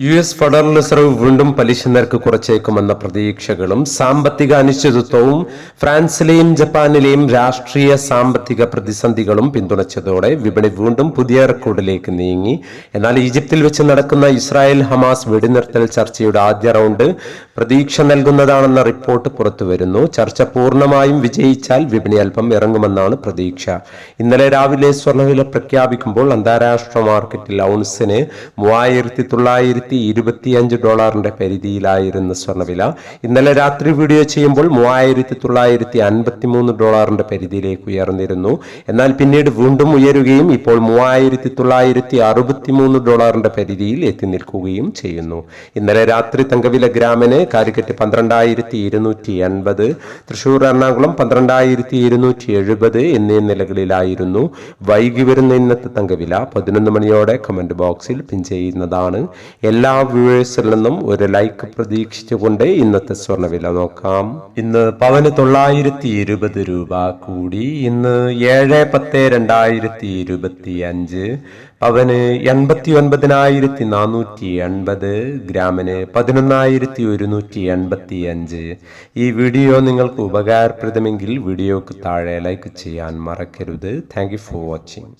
U S federal reserve വീണ്ടും പലിശ നിരക്ക് കുറച്ചേക്കുമെന്ന പ്രതീക്ഷകളും സാമ്പത്തിക അനിശ്ചിതത്വവും ഫ്രാൻസിലെയും ജപ്പാനിലെയും രാഷ്ട്രീയ സാമ്പത്തിക പ്രതിസന്ധികളും പിന്തുണച്ചതോടെ വിപണി വീണ്ടും പുതിയ റെക്കോർഡിലേക്ക് നീങ്ങി. എന്നാൽ ഈജിപ്തിൽ വെച്ച് നടക്കുന്ന ഇസ്രായേൽ ഹമാസ് വെടിനിർത്തൽ ചർച്ചയുടെ ആദ്യ റൗണ്ട് പ്രതീക്ഷ നൽകുന്നതാണെന്ന റിപ്പോർട്ട് പുറത്തുവരുന്നു. ചർച്ച പൂർണമായും വിജയിച്ചാൽ വിപണി അല്പം ഇറങ്ങുമെന്നാണ് പ്രതീക്ഷ. ഇന്നലെ രാവിലെ സ്വർണവില പ്രഖ്യാപിക്കുമ്പോൾ അന്താരാഷ്ട്ര മാർക്കറ്റിൽ ഔൺസിന് മൂവായിരത്തി തൊള്ളായിരത്തി ഇരുപത്തിയഞ്ച് ഡോളറിന്റെ പരിധിയിലായിരുന്ന സ്വർണവില ഇന്നലെ രാത്രി വീഡിയോ ചെയ്യുമ്പോൾ മൂവായിരത്തി തൊള്ളായിരത്തി അൻപത്തി മൂന്ന് ഡോളറിന്റെ പരിധിയിലേക്ക് ഉയർന്നിരുന്നു. എന്നാൽ പിന്നീട് വീണ്ടും ഉയരുകയും ഇപ്പോൾ മൂവായിരത്തി തൊള്ളായിരത്തി അറുപത്തി മൂന്ന് ഡോളറിന്റെ പരിധിയിൽ എത്തി നിൽക്കുകയും ചെയ്യുന്നു. ഇന്നലെ രാത്രി തങ്കവില ഗ്രാമിന് കാലിക്കറ്റ് പന്ത്രണ്ടായിരത്തി ഇരുന്നൂറ്റി എൺപത് തൃശൂർ എറണാകുളം പന്ത്രണ്ടായിരത്തി ഇരുന്നൂറ്റി എഴുപത് എന്നീ നിലകളിലായിരുന്നു. വൈകി വരുന്ന ഇന്നത്തെ തങ്കവില. പതിനൊന്ന് മണിയോടെ കമന്റ് ബോക്സിൽ പിൻ ചെയ്യുന്നതാണ്. എല്ലാ വ്യൂവേഴ്സിൽ നിന്നും ഒരു ലൈക്ക് പ്രതീക്ഷിച്ചുകൊണ്ട് ഇന്നത്തെ സ്വർണവില നോക്കാം. ഇന്ന് പവന് തൊള്ളായിരത്തി ഇരുപത് രൂപ കൂടി. ഇന്ന് ഏഴ് പത്ത് രണ്ടായിരത്തി ഇരുപത്തി അഞ്ച് പവന് എൺപത്തി ഒൻപതിനായിരത്തി നാനൂറ്റി എൺപത് ഗ്രാമിന് പതിനൊന്നായിരത്തി ഒരുന്നൂറ്റി എൺപത്തി അഞ്ച് ഈ വീഡിയോ നിങ്ങൾക്ക് ഉപകാരപ്രദമെങ്കിൽ വീഡിയോക്ക് താഴെ ലൈക്ക് ചെയ്യാൻ മറക്കരുത്. Thank for watching